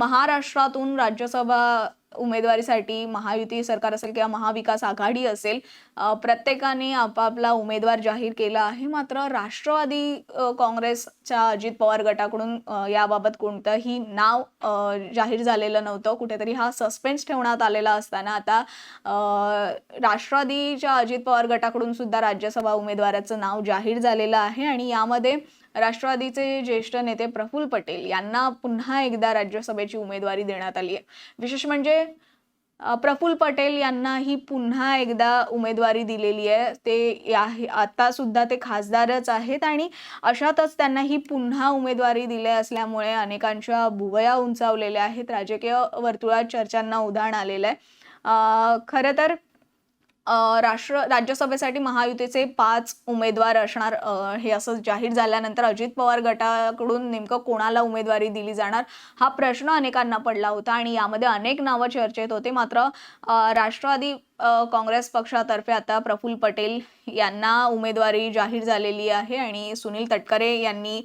महाराष्ट्रातून राज्यसभा उमेदवारीसाठी महायुती सरकार असेल किंवा महाविकास आघाडी असेल प्रत्येकाने आपापला उमेदवार जाहीर केला आहे. मात्र राष्ट्रवादी काँग्रेसच्या अजित पवार गटाकडून याबाबत कोणतंही नाव जाहीर झालेलं नव्हतं. कुठेतरी हा सस्पेन्स ठेवण्यात आलेला असताना आता राष्ट्रवादीच्या अजित पवार गटाकडून सुद्धा राज्यसभा उमेदवाराचं नाव जाहीर झालेलं आहे. आणि यामध्ये राष्ट्रवादीचे ज्येष्ठ नेते प्रफुल्ल पटेल यांना पुन्हा एकदा राज्यसभेची उमेदवारी देण्यात आली आहे. विशेष म्हणजे प्रफुल्ल पटेल यांनाही पुन्हा एकदा उमेदवारी दिलेली आहे. ते या आता सुद्धा ते खासदारच आहेत आणि अशातच त्यांनाही पुन्हा उमेदवारी दिली असल्यामुळे अनेकांच्या भुवया उंचावलेल्या आहेत. राजकीय वर्तुळात चर्चांना उधाण आलेलं आहे. खरं तर राष्ट्र राज्यसभेसाठी महायुतीचे पाच उमेदवार असणार हे असं जाहीर झाल्यानंतर अजित पवार गटाकडून नेमकं कोणाला उमेदवारी दिली जाणार हा प्रश्न अनेकांना पडला होता आणि यामध्ये अनेक नावं चर्चेत होते. मात्र राष्ट्रवादी काँग्रेस पक्षातर्फे आता प्रफुल्ल पटेल यांना उमेदवारी जाहीर झालेली आहे आणि सुनील तटकरे यांनी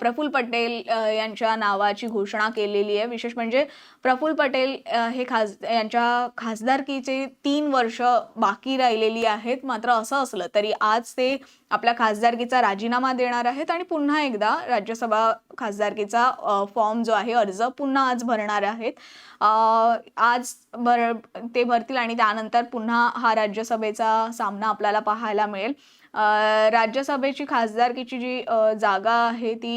प्रफुल्ल पटेल यांच्या नावाची घोषणा केलेली आहे. विशेष म्हणजे प्रफुल्ल पटेल हे खास यांच्या खासदारकीचे तीन वर्ष बाकी राहिलेली आहेत. मात्र असं असलं तरी आज ते आपल्या खासदारकीचा राजीनामा देणार आहेत आणि पुन्हा एकदा राज्यसभा खासदारकीचा फॉर्म जो आहे अर्ज पुन्हा आज भरणार आहेत. आज भर ते भरतील आणि त्यानंतर पुन्हा हा राज्यसभेचा सामना आपल्याला पाहायला मिळेल. राज्यसभेची खासदारकीची जी जागा आहे ती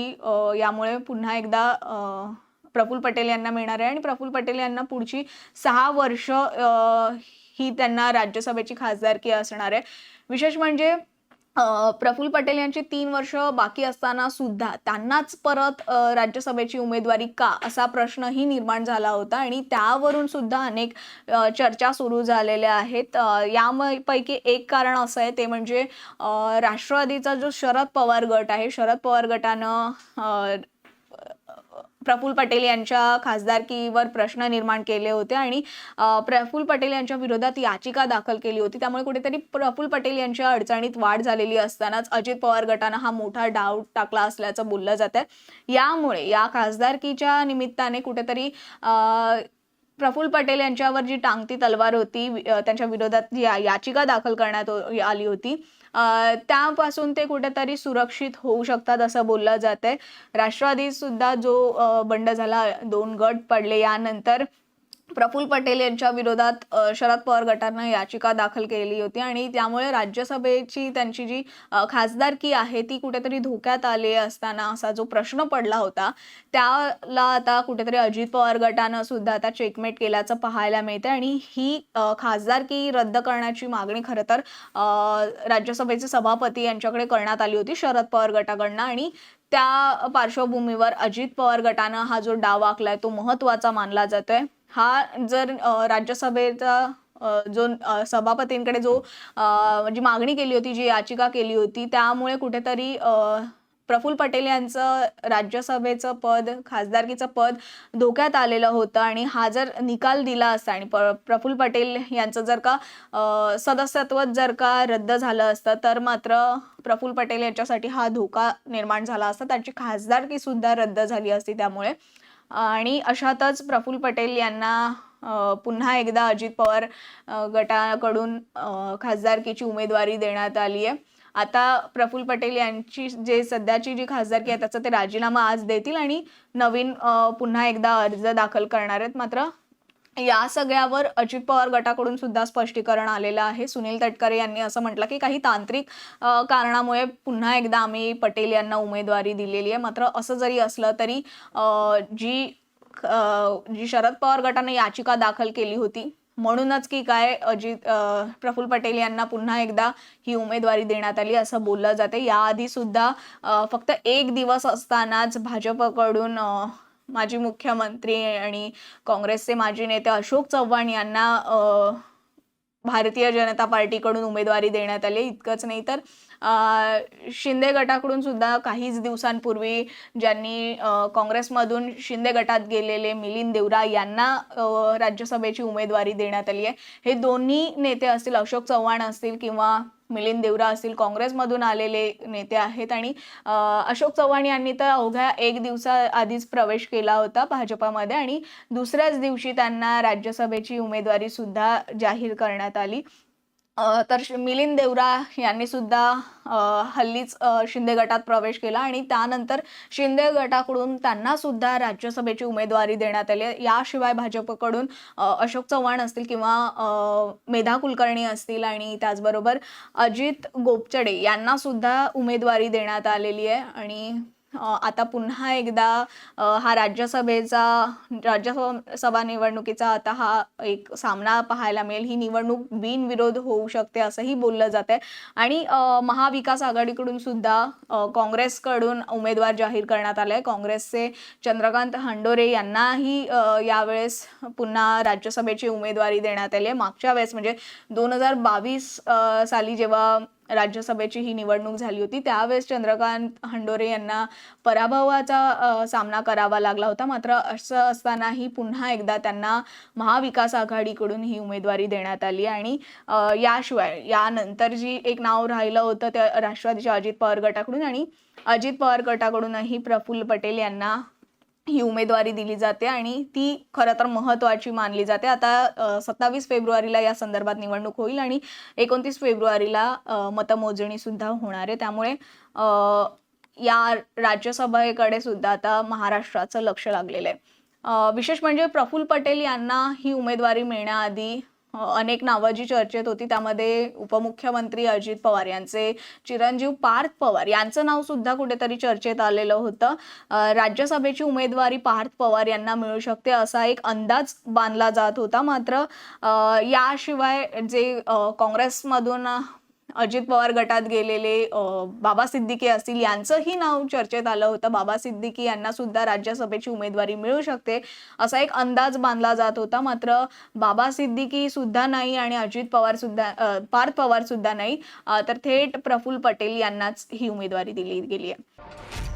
यामुळे पुन्हा एकदा प्रफुल पटेल यांना मिळणार आहे. आणि प्रफुल पटेल यांना पुढची सहा वर्ष ही त्यांना राज्यसभेची खासदारकी असणार आहे. विशेष म्हणजे प्रफुल्ल पटेल यांची तीन वर्ष बाकी असताना सुद्धा त्यांनाच परत राज्यसभेची उमेदवारी का असा प्रश्नही निर्माण झाला होता आणि त्यावरून सुद्धा अनेक चर्चा सुरू झालेल्या आहेत. यापैकी एक कारण असं आहे ते म्हणजे राष्ट्रवादीचा जो शरद पवार गट आहे शरद पवार गटानं प्रफुल पटेल यांच्या खासदारकीवर प्रश्न निर्माण केले होते आणि प्रफुल पटेल यांच्या विरोधात याचिका दाखल केली होती. त्यामुळे कुठेतरी प्रफुल पटेल यांच्या अडचणीत वाढ झालेली असतानाच अजित पवार गटानं हा मोठा डाव टाकला असल्याचं बोललं जात आहे. यामुळे या खासदारकीच्या निमित्ताने कुठेतरी प्रफुल पटेल यांच्यावर जी टांगती तलवार होती त्यांच्या विरोधात जी या- याचिका दाखल करण्यात आली होती त्यापासून ते कुठेतरी सुरक्षित होऊ शकतात असं बोललं जात आहे राष्ट्रवादी सुद्धा जो बंड झाला दोन गट पडले. यानंतर प्रफुल्ल पटेल यांच्या विरोधात शरद पवार गटानं याचिका दाखल केली होती आणि त्यामुळे राज्यसभेची त्यांची जी खासदारकी आहे ती कुठेतरी धोक्यात आली असताना असा जो प्रश्न पडला होता त्याला आता कुठेतरी अजित पवार गटानं सुद्धा आता चेकमेट केल्याचं पाहायला मिळतं आणि ही खासदारकी रद्द करण्याची मागणी खरं तर राज्यसभेचे सभापती यांच्याकडे करण्यात आली होती शरद पवार गटाकडनं आणि त्या पार्श्वभूमीवर अजित पवार गटानं हा जो डाव आखलाय तो महत्त्वाचा मानला जातोय. हा जर राज्यसभेचा जो सभापतींकडे जो जी मागणी केली होती जी याचिका केली होती त्यामुळे कुठेतरी प्रफुल्ल पटेल यांचं राज्यसभेचं पद खासदारकीचं पद धोक्यात आलेलं होतं आणि हा जर निकाल दिला असता आणि प- प्रफुल्ल पटेल यांचं जर का सदस्यत्व जर का रद्द झालं असतं तर मात्र प्रफुल्ल पटेल यांच्यासाठी हा धोका निर्माण झाला असता. त्यांची खासदारकी सुद्धा रद्द झाली असती त्यामुळे. आणि अशातच प्रफुल्ल पटेल यांना पुन्हा एकदा अजित पवार गटाकडून खासदारकीची उमेदवारी देण्यात आली आहे. आता प्रफुल्ल पटेल यांची जे सध्याची जी खासदारकी आहे त्याचा ते राजीनामा आज देतील आणि नवीन पुन्हा एकदा अर्ज दाखल करणार आहेत. मात्र या सगळ्यावर अजित पवार गटाकडून सुद्धा स्पष्टीकरण आलेलं आहे. सुनील तटकरे यांनी असं म्हटलं की काही तांत्रिक कारणामुळे पुन्हा एकदा आम्ही पटेल यांना उमेदवारी दिलेली आहे. मात्र असं जरी असलं तरी जी जी शरद पवार गटाने याचिका दाखल केली होती म्हणूनच की काय अजित प्रफुल्ल पटेल यांना पुन्हा एकदा ही उमेदवारी देण्यात आली असं बोललं जाते. याआधी सुद्धा फक्त एक दिवस असतानाच भाजपकडून माजी मुख्यमंत्री आणि काँग्रेसचे माजी नेते अशोक चव्हाण यांना भारतीय जनता पार्टीकडून उमेदवारी देण्यात आली. इतकंच नाही तर शिंदे गटाकडून सुद्धा काहीच दिवसांपूर्वी ज्यांनी काँग्रेसमधून शिंदे गटात गेलेले मिलिंद देवरा यांना राज्यसभेची उमेदवारी देण्यात आली आहे. हे दोन्ही नेते असतील अशोक चव्हाण असतील किंवा मिलिंद देवरा असतील काँग्रेसमधून आलेले नेते आहेत आणि अशोक चव्हाण यांनी तर अवघ्या एक दिवसा आधीच प्रवेश केला होता भाजपामध्ये आणि दुसऱ्याच दिवशी त्यांना राज्यसभेची उमेदवारी सुद्धा जाहीर करण्यात आली. तर मिलिंद देवरा यांनी सुद्धा हल्लीच शिंदे गटात प्रवेश केला आणि त्यानंतर शिंदे गटाकडून त्यांना सुद्धा राज्यसभेची उमेदवारी देण्यात आली आहे. याशिवाय भाजपकडून अशोक चव्हाण असतील किंवा मेधा कुलकर्णी असतील आणि त्याचबरोबर अजित गोपचडे यांना सुद्धा उमेदवारी देण्यात आलेली आहे आणि आता पुन्हा एकदा हा राज्यसभेचा राज्यसभा निवडणुकीचा आता हा एक सामना पाहायला मिळेल. ही निवडणूक बिनविरोध होऊ शकते असंही बोललं जात आहे आणि महाविकास आघाडीकडून सुद्धा काँग्रेसकडून उमेदवार जाहीर करण्यात आले आहे काँग्रेसचे चंद्रकांत हंडोरे यांनाही यावेळेस पुन्हा राज्यसभेची उमेदवारी देण्यात आली आहे. मागच्या वेळेस म्हणजे दोन हजार बावीस साली जेव्हा राज्यसभेची ही निवडणूक झाली होती. त्यावेळेस चंद्रकांत हंडोरे यांना पराभवाचा सामना करावा लागला होता. मात्र असं असतानाही पुन्हा एकदा त्यांना महाविकास आघाडीकडून ही उमेदवारी देण्यात आली आणि याशिवाय यानंतर जी एक नाव राहिलं होतं त्या राष्ट्रवादीच्या अजित पवार गटाकडून आणि अजित पवार गटाकडूनही प्रफुल्ल पटेल यांना ही उमेदवारी दिली जाते आणि ती खरं तर महत्त्वाची मानली जाते. आता सत्तावीस फेब्रुवारीला या संदर्भात निवडणूक होईल आणि एकोणतीस फेब्रुवारीला मतमोजणी सुद्धा होणार आहे. त्यामुळे या राज्यसभेकडे सुद्धा आता महाराष्ट्राचं लक्ष लागलेलं आहे. विशेष म्हणजे प्रफुल्ल पटेल यांना ही उमेदवारी मिळण्याआधी अनेक नावं जी चर्चेत होती त्यामध्ये उपमुख्यमंत्री अजित पवार यांचे चिरंजीव पार्थ पवार यांचं नाव सुद्धा कुठेतरी चर्चेत आलेलं होतं. राज्यसभेची उमेदवारी पार्थ पवार यांना मिळू शकते असा एक अंदाज बांधला जात होता. मात्र याशिवाय जे काँग्रेसमधून अजित पवार गटात गेलेले बाबा सिद्दीकी असतील यांचंही नाव चर्चेत आलं होतं. बाबा सिद्दीकी यांना सुद्धा राज्यसभेची उमेदवारी मिळू शकते असा एक अंदाज बांधला जात होता. मात्र बाबा सिद्दीकी सुद्धा नाही आणि अजित पवार सुद्धा पार्थ पवार सुद्धा नाही. तर थेट प्रफुल्ल पटेल यांनाच ही उमेदवारी दिली गेली आहे.